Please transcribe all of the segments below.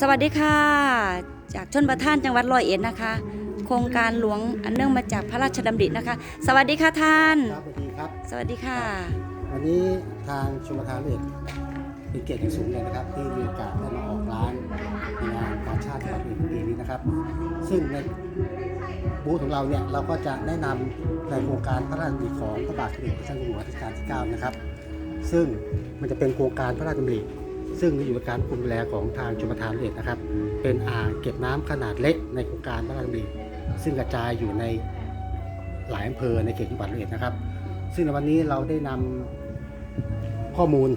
สวัสดีค่ะ จากชนประทานจังหวัดร้อยเอ็ดนะคะ โครงการหลวงอันเนื่องมาจากพระราชดำรินะคะ สวัสดีค่ะท่าน ครับสวัสดีครับ สวัสดีค่ะ วันนี้ทางชมประทานเอกเป็นเกียรติอย่างสูงเลยนะครับ ที่มีโอกาสได้มาออกร้านในงานกาชาติประเพณีปีนี้นะครับ ซึ่งในบูธของเราเนี่ยเราก็จะแนะนำในโครงการพระราชดำริของพระบาทสมเด็จพระเจ้าอยู่หัวรัชกาลที่ 9 นะครับ ซึ่งมันจะเป็นโครงการพระราชดำริ ซึ่งอยู่ในการดูแลของทางชมประทานเอกนะครับ เป็นอ่างเก็บน้ำขนาดเล็กในโครงการพระราชดำริซึ่งกระจายอยู่ในหลายอำเภอในเขตจังหวัดร้อยเอ็ดนะครับ ซึ่งในวันนี้เราได้นำข้อมูล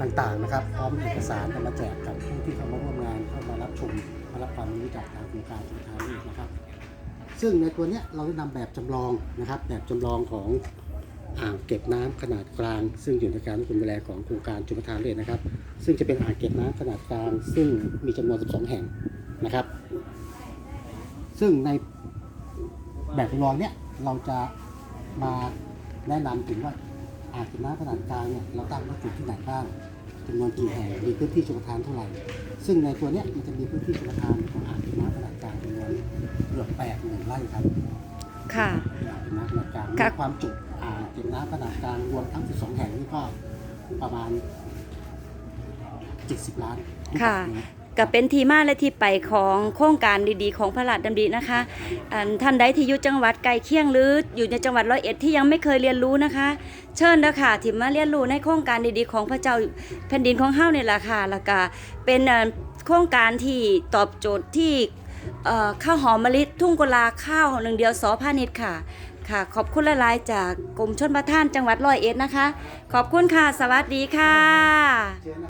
ต่างๆนะครับ พร้อมเอกสารนำมาแจกกับผู้ที่เข้ามาร่วมงานเข้ามารับชมมารับความรู้จากทางโครงการสุทารีนะครับ ซึ่งในตัวนี้เราได้นำแบบจำลองนะครับ แบบจำลองของ อ่างเก็บน้ำขนาดกลาง ซึ่งอยู่ในการควบคุมดูแลของโครงการจุลทานเลยนะครับ ซึ่งจะเป็นอ่างเก็บน้ำขนาดกลาง ซึ่งมีจำนวน 12 แห่งนะครับ ซึ่งในแบบจำลองเนี้ยเราจะมาแนะนำถึงว่าอ่างเก็บน้ำขนาดกลางเนี่ยเราตั้งไว้จุดที่ไหนบ้างจำนวนกี่แห่งมีพื้นที่ชลประทานเท่าไหร่ ซึ่งในตัวเนี้ยมันจะมีพื้นที่ชลประทานของอ่างเก็บน้ำขนาดกลางจำนวนเกือบแปดหมื่นไร่ครับ ค่ะ อ่างเก็บน้ำขนาดกลางครัมีบความจุอ่างเก็บน้ำขนาดกลางรวมทั้ง 12 แห่งนี่ก็ประมาณ 70 ล้านค่ะก็เป็นที่มาและที่ไปของโครงการดีๆ ของพระราชดำรินะคะอันท่านใดที่อยู่จังหวัดใกล้เคียงหรืออยู่ในจังหวัดร้อยเอ็ดที่ยังไม่เคยเรียนรู้นะคะ เชิญนะคะที่มาเรียนรู้ในโครงการดีๆ ของพระเจ้าแผ่นดินของเฮาเนี่ยแหละค่ะแล้วก็เป็นเอ่อโครงการที่ตอบโจทย์ที่เอ่อข้าวหอมมะลิทุ่งกุลาข้าวหนึ่งเดียวสอพาณิชย์ค่ะ ค่ะ ขอบคุณหลายๆ จากกรมชนประทานจังหวัดร้อยเอ็ดนะคะ ขอบคุณค่ะ สวัสดีค่ะ